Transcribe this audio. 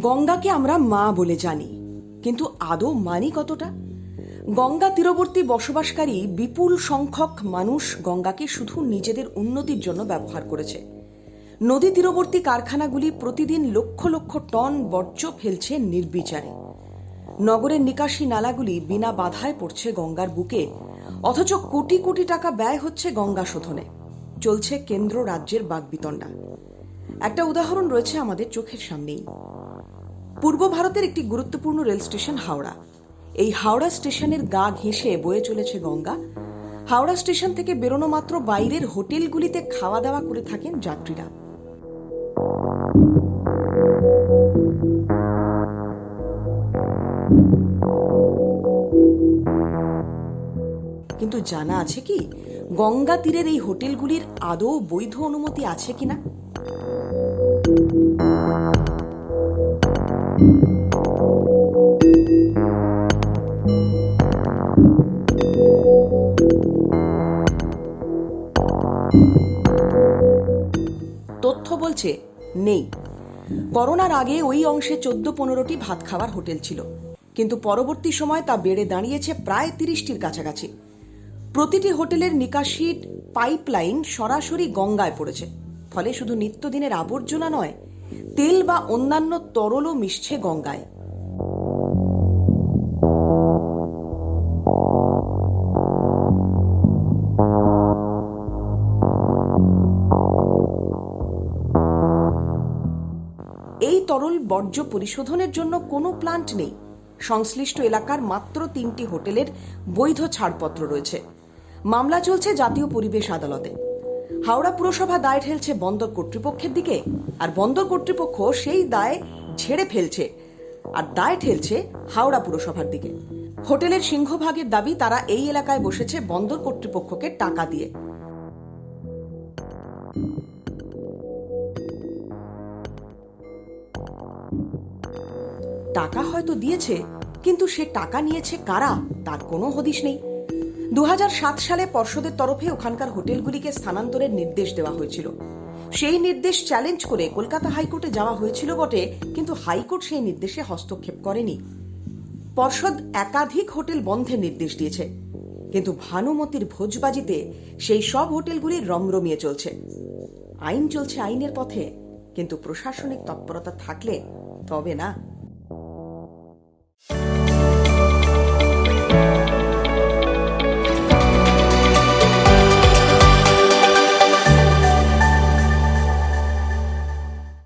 গঙ্গাকে আমরা মা বলে জানি। কিন্তু আদৌ মানি কতটা? গঙ্গা তীরবর্তী বসবাসকারী বিপুল সংখ্যক মানুষ গঙ্গাকে শুধু নিজেদের উন্নতির জন্য ব্যবহার করেছে। নদী তীরবর্তী কারখানাগুলি প্রতিদিন লক্ষ লক্ষ টন বর্জ্য ফেলছে নির্বিচারে। নগরের নিকাশি নালাগুলি বিনা বাধায় পড়ছে গঙ্গার বুকে, অথচ কোটি কোটি টাকা ব্যয় হচ্ছে গঙ্গা শোধনে। চলছে কেন্দ্র রাজ্যের বাগবিতণ্ডা। একটা উদাহরণ রয়েছে আমাদের চোখের সামনেই। পূর্ব ভারতের একটি গুরুত্বপূর্ণ রেল স্টেশন হাওড়া। এই হাওড়া স্টেশনের গা ঘেঁষে বয়ে চলেছে গঙ্গা। হাওড়া স্টেশন থেকে বেরোনো মাত্র বাইরের হোটেলগুলিতে খাওয়া দাওয়া করে থাকেন যাত্রীরা। কিন্তু জানা আছে কি, গঙ্গা তীরের এই হোটেলগুলির আদৌ বৈধ অনুমতি আছে কিনা? তথ্য বলছে, নেই। করোনার আগে ওই অংশে চোদ্দ পনেরোটি ভাত খাওয়ার হোটেল ছিল। কিন্তু পরবর্তী সময় তা বেড়ে দাঁড়িয়েছে প্রায় তিরিশটির কাছাকাছি। প্রতিটি হোটেলের নিকাশির পাইপলাইন সরাসরি গঙ্গায় পড়েছে। ফলে শুধু নিত্যদিনের আবর্জনা নয়, তেল বা অন্যান্য তরলও মিশছে গঙ্গায়। এই তরল বর্জ্য পরিশোধনের জন্য কোনো প্লান্ট নেই। সংশ্লিষ্ট এলাকার মাত্র তিনটি হোটেলের বৈধ ছাড়পত্র রয়েছে। মামলা চলছে জাতীয় পরিবেশ আদালতে। হাওড়া পুরসভা দায় ঠেলছে বন্দর কর্তৃপক্ষের দিকে, আর বন্দর কর্তৃপক্ষ সেই দায় ঝেড়ে ফেলছে, আর দায় ঠেলছে হাওড়া পুরসভার দিকে। হোটেলের সিংহভাগের দাবি, তারা এই এলাকায় বসেছে বন্দর কর্তৃপক্ষকে টাকা দিয়ে। টাকা হয়তো দিয়েছে, কিন্তু সে টাকা নিয়েছে কারা, তার কোনো হদিশ নেই। দু হাজার সাত সালে পর্ষদের তরফে ওখানকার হোটেলগুলিকে স্থানান্তরের নির্দেশ দেওয়া হয়েছিল। সেই নির্দেশ চ্যালেঞ্জ করে কলকাতা হাইকোর্টে যাওয়া হয়েছিল বটে, কিন্তু হাইকোর্ট সেই নির্দেশে হস্তক্ষেপ করেনি। পর্ষদ একাধিক হোটেল বন্ধের নির্দেশ দিয়েছে, কিন্তু ভানুমতির ভোজবাজিতে সেই সব হোটেলগুলি রমরমিয়ে চলছে। আইন চলছে আইনের পথে, কিন্তু প্রশাসনিক তৎপরতা থাকলে তবে না।